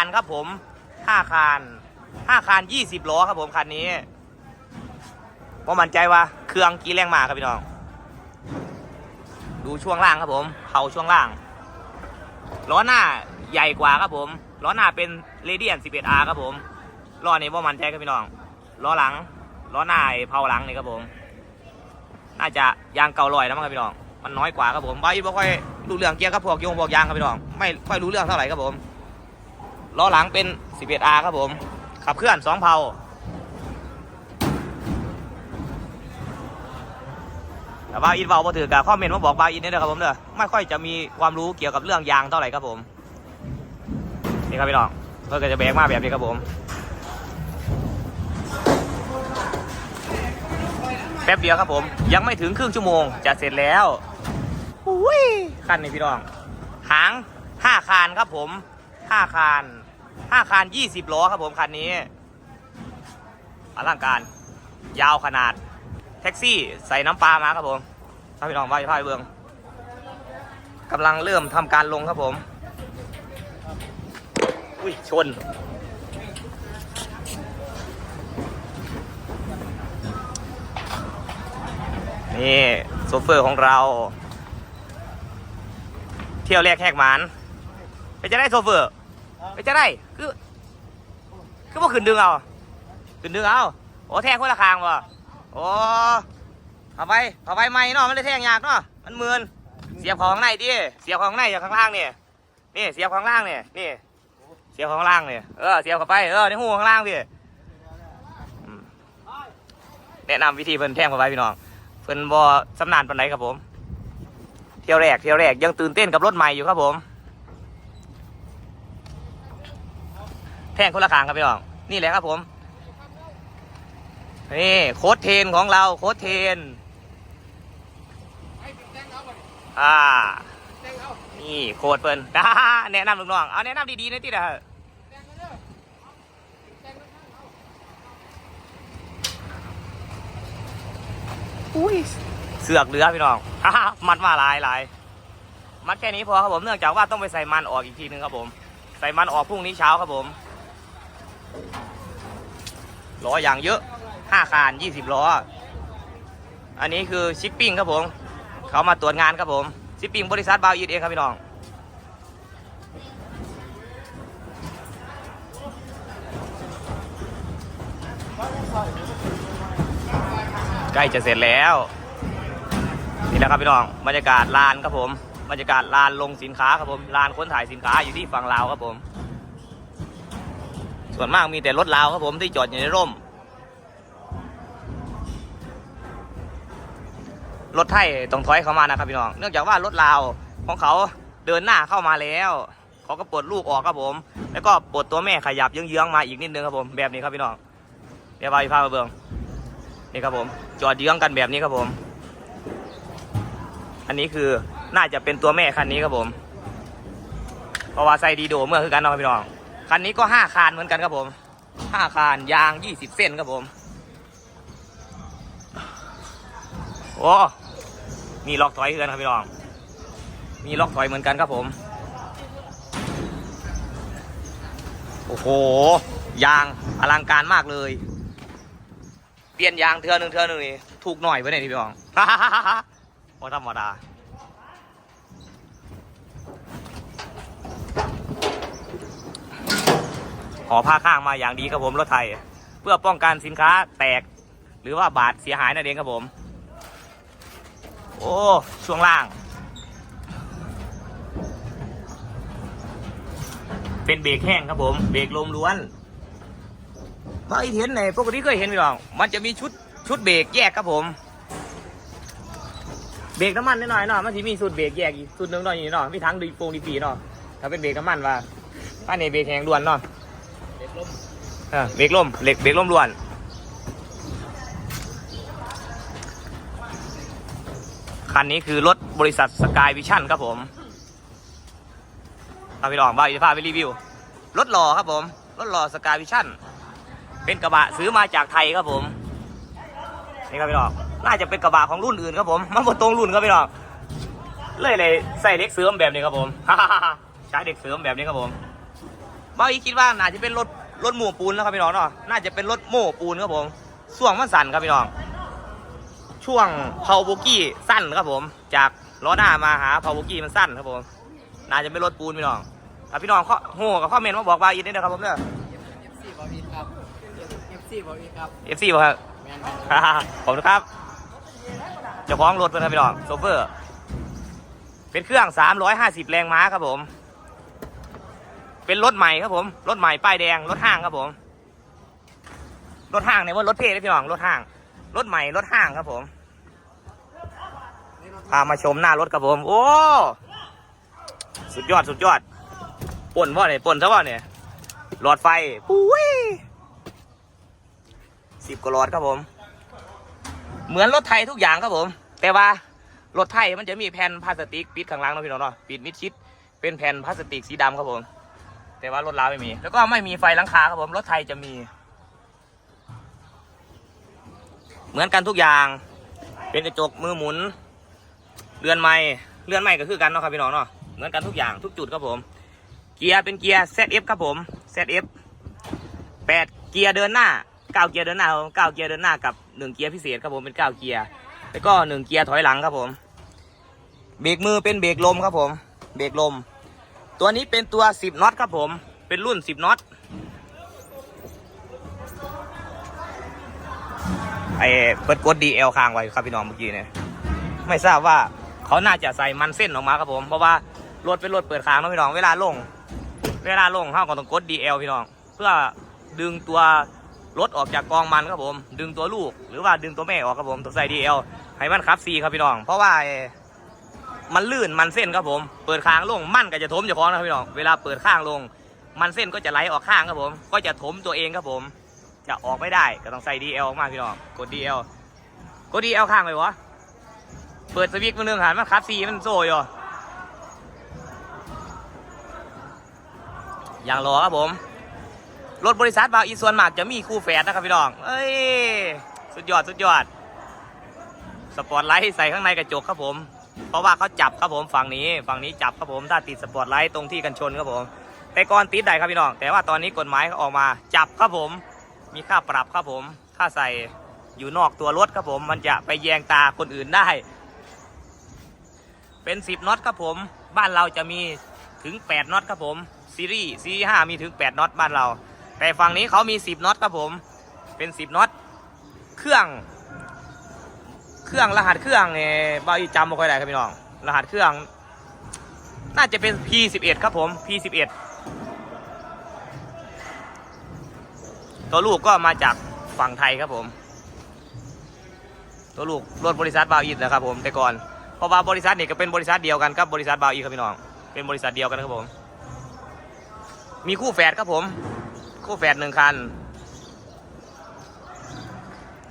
านครับผมห้าคานห้าคานยี่สิบล้อครับผมคันนี้ผมมั่นใจว่าเครื่องกี่แรงมาครับพี่น้อง ดูช่วงล่างครับผมเผาช่วงล่างล้อหน้าใหญ่กว่าครับผมล้อหน้าเป็นเรเดียน 11R ครับผมล้อนี้ว่ามันใจครับพี่น้องล้อหลังล้อหน้าเผาหลังนี่ครับผม น่าจะยางเก่าลอยแล้วมั้งครับพี่น้องมันน้อยกว่าครับผมบาอีบ่ค่อยรู้เรื่องเกียร์กับพวกโยงพวกยางครับพี่น้องไม่ค่อยรู้เรื่องเท่าไหร่ครับผม ล้อหลังเป็น 11R ครับผม ขับเคลื่อนสองเพลาแต่ว่าอินเบาบ่ถือกับข้อเมนต์มาบอกบาอินนี่นะครับผมเด้อไม่ค่อยจะมีความรู้เกี่ยวกับเรื่องยางเท่าไหร่ครับผม นี่ครับพี่น้องเพื่อจะแบกมาแบบนี้ครับผมแป๊บเดียวครับผม ยังไม่ถึงครึ่งชั่วโมงจะเสร็จแล้วอุ้ยคันนี้พี่น้อง หางห้าคานครับผม ห้าคานห้าคานยี่สิบล้อครับผมคันนี้อลังการ ยาวขนาด แท็กซี่ใส่น้ำปลามาครับผมถ้าพี่น้องว่าพาไปเบืองกำลังเริ่มทำการลงครับผม อุ้ย ชน นี่โซเฟอร์ของเรา เที่ยวแรกแหกหมานไปจะได้โซเฟอร์ ไปจะได้คือคือว่ขึ้นดึงเอาขึ้นดึงเอาโอ้แทงคนละคางวะโอ้เอาไปเอาไปไม่เนาะมันเลยแทงยากเนาะมันมือนเสียบของข้างในดิเสียบของข้างในจากข้างล่างเนี่ยนี่เสียบของข้างล่างเนี่ยนี่เสียบของข้างล่างเนี่ยเออเสียบเข้าไปเออในหูข้างล่างพี่แนะนำวิธีเพิ่นแทงเข้าไปพี่น้องเพิ่นบ่สำนานปานไหนครับผม เที่ยวแรกเที่ยวแรกยังตื่นเต้นกับรถใหม่อยู่ครับผม แท่งคนละขางครับพี่น้อง นี่แหละครับผม นี่โค้ดเทนของเราโค้ดเทน อ่า นี่โค้ดเปิ้นแนะนำลูกน้อง เอาแนะนำดีๆนะที่เด้ออุ้ยเสือกเหลือพี่น้องมัดมาหลายหลายมัดแค่นี้พอครับผมเนื่องจากว่าต้องไปใส่มันออกอีกทีนึงครับผม ใส่มันออกพรุ่งนี้เช้าครับผม ล้ออย่างเยอะห้าคานยี่สิบล้อ อันนี้คือชิปปิ้งครับผม เขามาตรวจงานครับผม ชิปปิ้งบริษัทบาวอีดเองครับพี่น้อง ใกล้จะเสร็จแล้ว นี่แหละครับพี่น้อง บรรยากาศลานครับผม บรรยากาศลานลงสินค้าครับผม ลานค้นถ่ายสินค้าอยู่ที่ฝั่งลาวครับผม ส่วนมากมีแต่รถลาวครับผมที่จอดอยู่ในร่ม รถไทยต้องถอยเข้ามานะครับพี่น้อง เนื่องจากว่ารถลาวของเขาเดินหน้าเข้ามาแล้ว เขาก็ปลดลูกออกครับผม แล้วก็ปลดตัวแม่ขยับเยื้องๆมาอีกนิดนึงครับผมแบบนี้ครับพี่น้องเดี๋ยวพาไปพามาเบืองนี่ครับผม จอดเยื้องกันแบบนี้ครับผม อันนี้คือน่าจะเป็นตัวแม่คันนี้ครับผม เพราะว่าใส่ดีโดเมื่อคือกันเนาะครับพี่น้อง คันนี้ก็ห้าคานเหมือนกันครับผมห้าคานยางยี่สิบเส้นครับผมโอ้มีล็อกถอยคือนครับพี่น้อง มีล็อกถอยเหมือนกันครับผม โอ้โห ยางอลังการมากเลย เปลี่ยนยางเทือนึงเทือนึงนี่ถูกหน่อยไว้ไหนยพี่น้องโอ้ธรรมดา ขอผ้าข้างมาอย่างดีครับผมรถไทย เพื่อป้องกันสินค้าแตก หรือว่าบาดเสียหายนั่นเองครับผม โอ้ช่วงล่าง เป็นเบรกแห้งครับผม เบรกลมล้วนไม่เห็นไหนปกติเคยเห็นไหมลอง มันจะมีชุดชุดเบรกแยกครับผม เบรกน้ำมันนิดหน่อยเนาะมันจะมีสูตรเบรกแยกอีกสูตรหนึ่งหน่อยนี่เนาะมีทั้งดีโฟงดีปีเนาะถ้าเป็นเบรกน้ำมันว่าถ้าในเบรกแห้งด่วนเนาะ เออเบรกล่มเหล็กเบรกล่มล้วน คันนี้คือรถบริษัทสกายวิชั่นครับผมพาไปลองบ้าจะพาไปรีวิว รถหล่อครับผม รถหล่อสกายวิชั่น เป็นกระบะซื้อมาจากไทยครับผม นี่ครับพี่น้องน่าจะเป็นกระบะของรุ่นอื่นครับผม มันบนตรงรุ่นครับพี่น้องเลยเลยใส่เด็กเสริมแบบนี้ครับผมใช้เด็กเสริมแบบนี้ครับผมบ้าอีคิดว่าน่าจะเป็นรถ รถหมู่ปูนนะครับพี่น้องเนาะน่าจะเป็นรถโม่ปูนครับผมช่วงมันสั่นครับพี่น้อง ช่วงเผาโบกี้สั้นครับผม จากล้อหน้ามาหาเผาโบกี้มันสั้นครับผม น่าจะเป็นรถปูนพี่น้องถ้าพี่น้องข้อโหกับข้อเมนต์มาบอกบาอีกนิดนะครับผมเด้อ FC บอวินครับ FC บอวินครับเอฟซีบอกครับ แมนขอบคุณครับเจ้าของรถเป็นครับพี่น้องโซเฟอร์ เป็นเครื่อง 350 แรงม้าครับผม เป็นรถใหม่ครับผมรถใหม่ป้ายแดงรถห้างครับผม รถห้างเนี่ยว่ารถเท่เลยพี่น้องรถห้าง รถใหม่รถห้างครับผมพามาชมหน้ารถครับผม โอ้สุดยอดสุดยอดป่นว่าเนี่ยป่นซะว่าเนี่ยหลอดไฟปุ้ยสิบกว่าหลอดครับผม เหมือนรถไทยทุกอย่างครับผม แต่ว่ารถไทยมันจะมีแผ่นพลาสติกปิดข้างล่างนะพี่น้องเนาะปิดมิดชิดเป็นแผ่นพลาสติกสีดำครับผม แต่ว่ารถลาไม่มี แล้วก็ไม่มีไฟหลังคาครับผมรถไทยจะมี เหมือนกันทุกอย่าง เป็นกระจกมือหมุน เรือนไม้เรือนไม้ก็คือกันเนาะครับพี่น้องเนาะเหมือนกันทุกอย่างทุกจุดครับผม เกียร์เป็นเกียร์ ZF ครับผม ZF แปดเกียร์เดินหน้าเก้าเกียร์เดินหน้าครับเก้าเกียร์เดินหน้ากับหนึ่งเกียร์พิเศษครับผมเป็นเก้าเกียร์แล้วก็หนึ่งเกียร์ถอยหลังครับผมเบรกมือเป็นเบรกลมครับผมเบรกลม ตัวนี้เป็นตัวสิบน็อตครับผม เป็นรุ่นสิบน็อตไอ้เปิดกดดีเอลค้างไว้ครับพี่น้องเมื่อกี้เนี่ยไม่ทราบว่าเขาน่าจะใส่มันเส้นออกมาครับผม เพราะว่ารถเป็นรถเปิดค้างนะพี่น้องเวลาลง เวลาลงเขาก็ต้องกด DL พี่น้อง เพื่อดึงตัวรถออกจากกองมันครับผม ดึงตัวลูกหรือว่าดึงตัวแม่ออกครับผมต้องใส่ DL ให้มันขับซีครับพี่น้อง เพราะว่าไอ้ มันลื่นมันเส้นครับผม เปิดค้างลงมันก็จะถมเจ้าของนะครับพี่น้อง เวลาเปิดข้างลง มันเส้นก็จะไหลออกข้างครับผม ก็จะถมตัวเองครับผม จะออกไม่ได้ก็ต้องใส่ DL ออกมาพี่น้อง กด DL กด DL ข้างไปวะเปิดสวิตช์มือหนึงหันมันขับซีมันโซ่อยู่อย่างรอครับผม รถบริษัทบางอีส่วนมากจะมีคู่แฝดนะครับพี่น้อง เอ้ย สุดยอด สุดยอด สปอร์ตไลท์ใส่ข้างในกระจกครับผม เพราะว่าเขาจับครับผมฝั่งนี้ ฝั่งนี้จับครับผมถ้าติดสปอร์ตไลท์ตรงที่กันชนครับผม แต่ก่อนติดได้ครับพี่น้อง แต่ว่าตอนนี้กฎหมายเขาออกมาจับครับผม มีค่าปรับครับผม ถ้าใส่อยู่นอกตัวรถครับผม มันจะไปแยงตาคนอื่นได้ เป็น 10น็อตครับผม บ้านเราจะมีถึง 8น็อตครับผม ซีรีส์ซีห้ามีถึง 8น็อตบ้านเรา แต่ฝั่งนี้เขามี 10น็อตครับผม เป็น 10น็อต เครื่อง เครื่องรหัสเครื่องเนี่ยบาอีจำไม่ค่อยได้ครับพี่น้อง รหัสเครื่อง น่าจะเป็น P11 ครับผม P11 ตัวลูกก็มาจากฝั่งไทยครับผม ตัวลูกรถบริษัทบาอีนะครับผมแต่ก่อนเพราะว่าบริษัทนี่ก็เป็นบริษัทเดียวกันกับบริษัทบาวอีครับพี่น้อง เป็นบริษัทเดียวกันครับผม มีคู่แฝดครับผม คู่แฝดหนึ่งคัน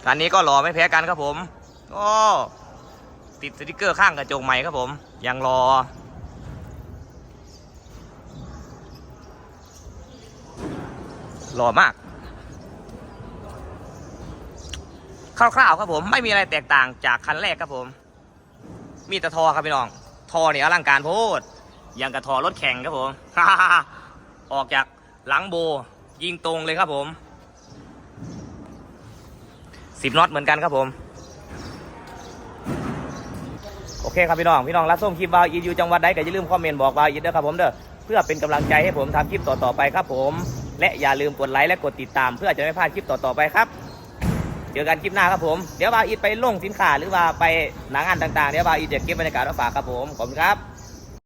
คันนี้ก็รอไม่แพ้กันครับผม ติดสติกเกอร์ข้างกระจกใหม่ครับผม ยังรอ รอมากคร่าวๆครับผมไม่มีอะไรแตกต่างจากคันแรกครับผม มีแต่ทอครับพี่น้อง ทอเนี่ยอลังการโพดยังกับทอรถแข่งครับผม ออกจากหลังโบยิงตรงเลยครับผมสิบน็อตเหมือนกันครับผม เคครับพี่น้องพี่น้องรับส้มคลิปบาวอีอยู่จังหวัดใดก็อย่าลืมคอมเมนต์บอกบาวอีด้วยครับผมเด้อเพื่อเป็นกำลังใจให้ผมทำคลิปต่อๆไปครับผม และอย่าลืมกดไลค์และกดติดตาม เพื่อจะไม่พลาดคลิปต่อๆไปครับเจอกันคลิปหน้าครับผมเดี๋ยวบาวอีดไปลงสินค้าหรือว่าไปหนังงานต่างๆเดี๋ยวบาวอีทจะเก็บบรรยากาศมาฝากครับผมขอบคุณครับ